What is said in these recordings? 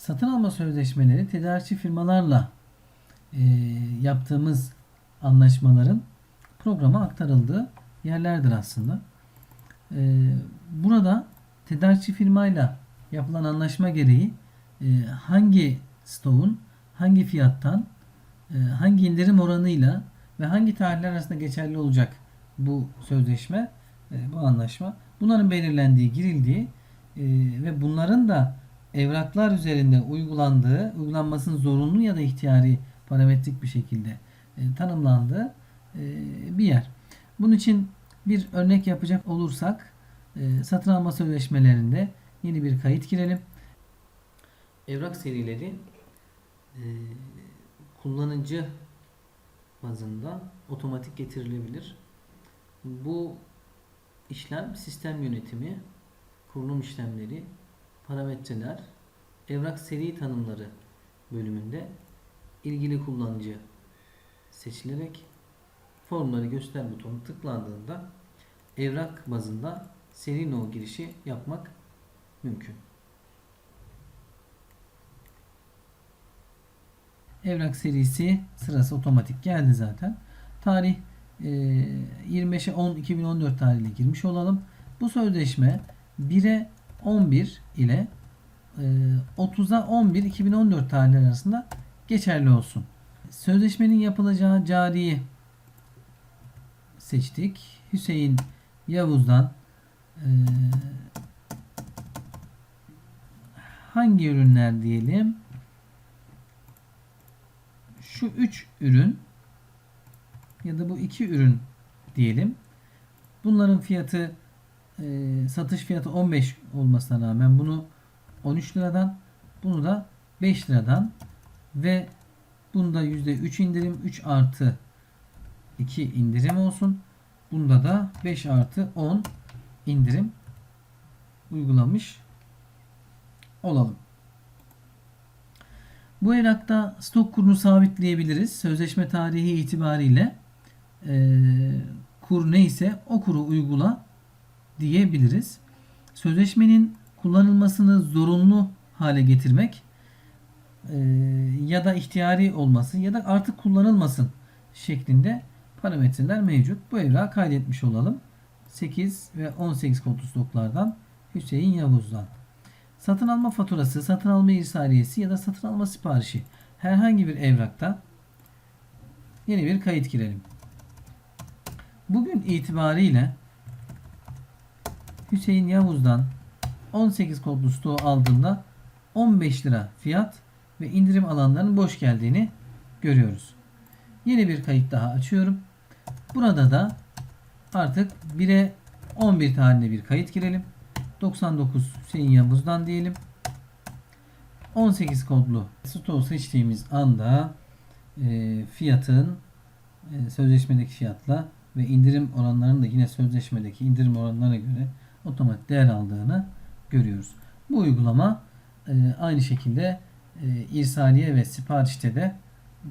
satın alma sözleşmeleri tedarikçi firmalarla e, yaptığımız anlaşmaların programa aktarıldığı yerlerdir aslında. E, burada tedarikçi firmayla yapılan anlaşma gereği e, hangi stoğun hangi fiyattan e, hangi indirim oranıyla ve hangi tarihler arasında geçerli olacak bu sözleşme, e, bu anlaşma. Bunların belirlendiği, girildiği e, ve bunların da evraklar üzerinde uygulandığı, uygulanmasının zorunlu ya da ihtiyari parametrik bir şekilde e, tanımlandığı e, bir yer. Bunun için bir örnek yapacak olursak e, satın alma sözleşmelerinde yeni bir kayıt girelim. Evrak serileri e, kullanıcı bazında otomatik getirilebilir. Bu işlem sistem yönetimi, kurulum işlemleri, parametreler, evrak seri tanımları bölümünde ilgili kullanıcı seçilerek formları göster butonu tıklandığında evrak bazında seri no girişi yapmak mümkün. Evrak serisi sırası otomatik geldi zaten. Tarih e, 25'e 10 2014 tarihiyle girmiş olalım. Bu sözleşme 1'e 11 ile e, 30'a 11 2014 tarihleri arasında geçerli olsun. Sözleşmenin yapılacağı cariyi seçtik. Hüseyin Yavuz'dan e, hangi ürünler diyelim? Şu üç ürün ya da bu iki ürün diyelim. Bunların fiyatı e, satış fiyatı 15 olmasına rağmen bunu 13 liradan bunu da 5 liradan ve bunda %3 indirim 3 artı 2 indirim olsun. Bunda da 5 artı 10 indirim uygulamış olalım. Bu evrakta stok kurunu sabitleyebiliriz. Sözleşme tarihi itibariyle e, kur neyse o kuru uygula diyebiliriz. Sözleşmenin kullanılmasını zorunlu hale getirmek e, ya da ihtiyari olması ya da artık kullanılmasın şeklinde parametreler mevcut. Bu evrağı kaydetmiş olalım. 8 ve 18 kodlu stoklardan Hüseyin Yavuz'dan. Satın alma faturası, satın alma irsaliyesi ya da satın alma siparişi herhangi bir evrakta yeni bir kayıt girelim. Bugün itibariyle Hüseyin Yavuz'dan 18 kodlu stoğu aldığımda 15 lira fiyat ve indirim alanlarının boş geldiğini görüyoruz. Yeni bir kayıt daha açıyorum. Burada da artık 1'e 11 tarihinde bir kayıt girelim. 99 Hüseyin Yavuz'dan diyelim. 18 kodlu stoğu seçtiğimiz anda e, fiyatın e, sözleşmedeki fiyatla ve indirim oranlarının da yine sözleşmedeki indirim oranlarına göre otomatik değer aldığını görüyoruz. Bu uygulama e, aynı şekilde e, irsaliye ve siparişte de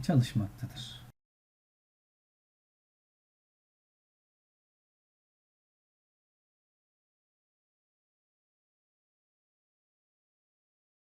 çalışmaktadır.